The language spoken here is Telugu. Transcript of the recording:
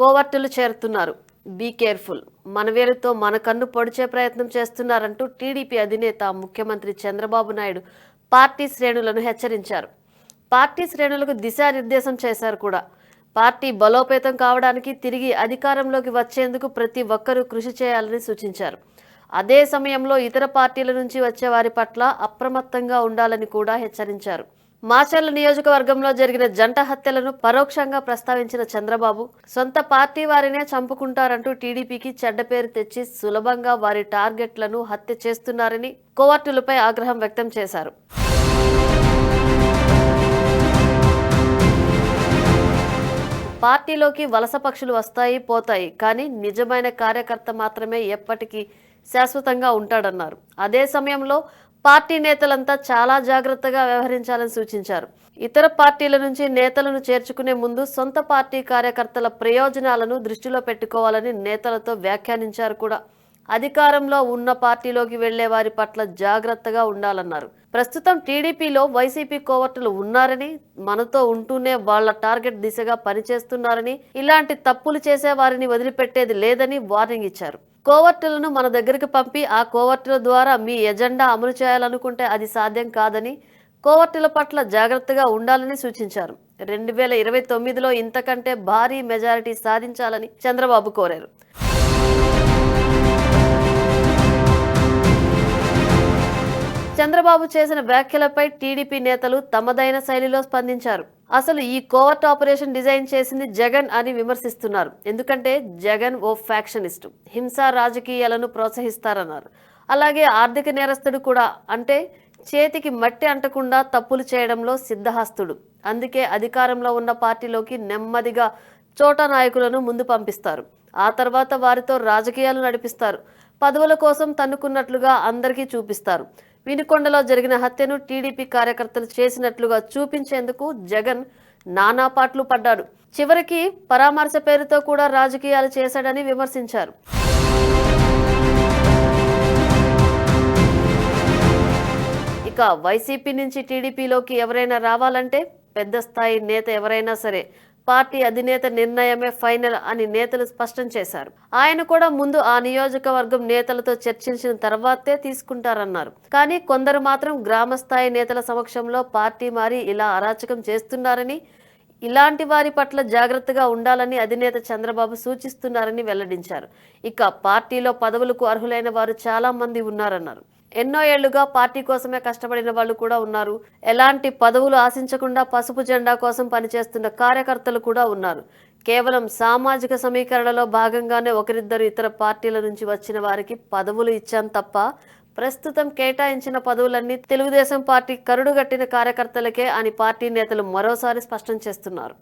కోవర్టులు చేరుతున్నారు. Be careful. మనవేలుతో మన కన్ను పొడిచే ప్రయత్నం చేస్తున్నారంటూ టీడీపీ అధినేత ముఖ్యమంత్రి చంద్రబాబు నాయుడు పార్టీ శ్రేణులను హెచ్చరించారు. పార్టీ శ్రేణులకు దిశానిర్దేశం చేశారు కూడా. పార్టీ బలోపేతం కావడానికి తిరిగి అధికారంలోకి వచ్చేందుకు ప్రతి ఒక్కరూ కృషి చేయాలని సూచించారు. అదే సమయంలో ఇతర పార్టీల నుంచి వచ్చే వారి పట్ల అప్రమత్తంగా ఉండాలని కూడా హెచ్చరించారు. మాచర్ల నియోజకవర్గంలో జరిగిన జంట హత్యలను పరోక్షంగా ప్రస్తావించిన చంద్రబాబు సొంత పార్టీ వారినే చంపుకుంటారంటూ టీడీపీకి చెడ్డ పేరు తెచ్చి సులభంగా వారి టార్గెట్లను హత్య చేస్తున్నారని కోవర్టులపై ఆగ్రహం వ్యక్తం చేశారు. పార్టీలోకి వలస పక్షులు వస్తాయి పోతాయి కానీ నిజమైన కార్యకర్త మాత్రమే ఎప్పటికీ శాశ్వతంగా ఉంటాడన్నారు. అదే సమయంలో పార్టీ నేతలంతా చాలా జాగ్రత్తగా వ్యవహరించాలని సూచించారు. ఇతర పార్టీల నుంచి నేతలను చేర్చుకునే ముందు సొంత పార్టీ కార్యకర్తల ప్రయోజనాలను దృష్టిలో పెట్టుకోవాలని నేతలతో వ్యాఖ్యానించారు కూడా. అధికారంలో ఉన్న పార్టీలోకి వెళ్ళే వారి పట్ల జాగ్రత్తగా ఉండాలన్నారు. ప్రస్తుతం టీడీపీలో వైసీపీ కోవర్టులు ఉన్నారని మనతో ఉంటూనే వాళ్ళ టార్గెట్ దిశగా పనిచేస్తున్నారని ఇలాంటి తప్పులు చేసే వారిని వదిలిపెట్టేది లేదని వార్నింగ్ ఇచ్చారు. కోవర్టులను మన దగ్గరికి పంపి ఆ కోవర్టుల ద్వారా మీ ఎజెండా అమలు చేయాలనుకుంటే అది సాధ్యం కాదని కోవర్టుల పట్ల జాగ్రత్తగా ఉండాలని సూచించారు. రెండు వేల ఇరవై తొమ్మిదిలో ఇంతకంటే భారీ మెజారిటీ సాధించాలని చంద్రబాబు కోరారు. చంద్రబాబు చేసిన వ్యాఖ్యలపై టీడీపీ నేతలు తమదైన శైలిలో స్పందించారు. అసలు ఈ కోవర్ట్ ఆపరేషన్ డిజైన్ చేసింది జగన్ అని విమర్శిస్తున్నారు. ఎందుకంటే జగన్ ఓ ఫ్యాక్షనిస్ట్. హింసా రాజకీయాలను ప్రోత్సహిస్తారన్నారు. అలాగే ఆర్థిక నేరస్తుడు కూడా. అంటే చేతికి మట్టి అంటకుండా తప్పులు చేయడంలో సిద్ధహస్తుడు. అందుకే అధికారంలో ఉన్న పార్టీలోకి నెమ్మదిగా చోట నాయకులను ముందు పంపిస్తారు. ఆ తర్వాత వారితో రాజకీయాలు నడిపిస్తారు. పదవుల కోసం తన్నుకున్నట్లుగా అందరికీ చూపిస్తారు. వినుకొండలో జరిగిన హత్యను టీడీపీ కార్యకర్తలు చేసినట్లుగా చూపించేందుకు జగన్ నానా పాట్లు పడ్డాడు. చివరికి పరామర్శ పేరుతో కూడా రాజకీయాలు చేశాడని విమర్శించారు. ఇక వైసీపీ నుంచి టీడీపీలోకి ఎవరైనా రావాలంటే పెద్ద స్థాయి నేత ఎవరైనా సరే పార్టీ అధినేత నిర్ణయమే ఫైనల్ అని నేతలు స్పష్టం చేశారు. ఆయన కూడా ముందు ఆ నియోజకవర్గం నేతలతో చర్చించిన తర్వాతే తీసుకుంటారన్నారు. కానీ కొందరు మాత్రం గ్రామ స్థాయి నేతల సమక్షంలో పార్టీ మారి ఇలా అరాచకం చేస్తున్నారని ఇలాంటి వారి పట్ల జాగ్రత్తగా ఉండాలని అధినేత చంద్రబాబు సూచిస్తున్నారని వెల్లడించారు. ఇక పార్టీలో పదవులకు అర్హులైన వారు చాలా మంది ఉన్నారన్నారు. ఎన్నో ఏళ్ళుగా పార్టీ కోసమే కష్టపడిన వాళ్ళు కూడా ఉన్నారు. ఎలాంటి పదవులు ఆశించకుండా పసుపు జెండా కోసం పనిచేస్తున్న కార్యకర్తలు కూడా ఉన్నారు. కేవలం సామాజిక సమీకరణలో భాగంగానే ఒకరిద్దరు ఇతర పార్టీల నుంచి వచ్చిన వారికి పదవులు ఇచ్చాం తప్ప ప్రస్తుతం కేటాయించిన పదవులన్నీ తెలుగుదేశం పార్టీ కరుడుగట్టిన కార్యకర్తలకే అని పార్టీ నేతలు మరోసారి స్పష్టం చేస్తున్నారు.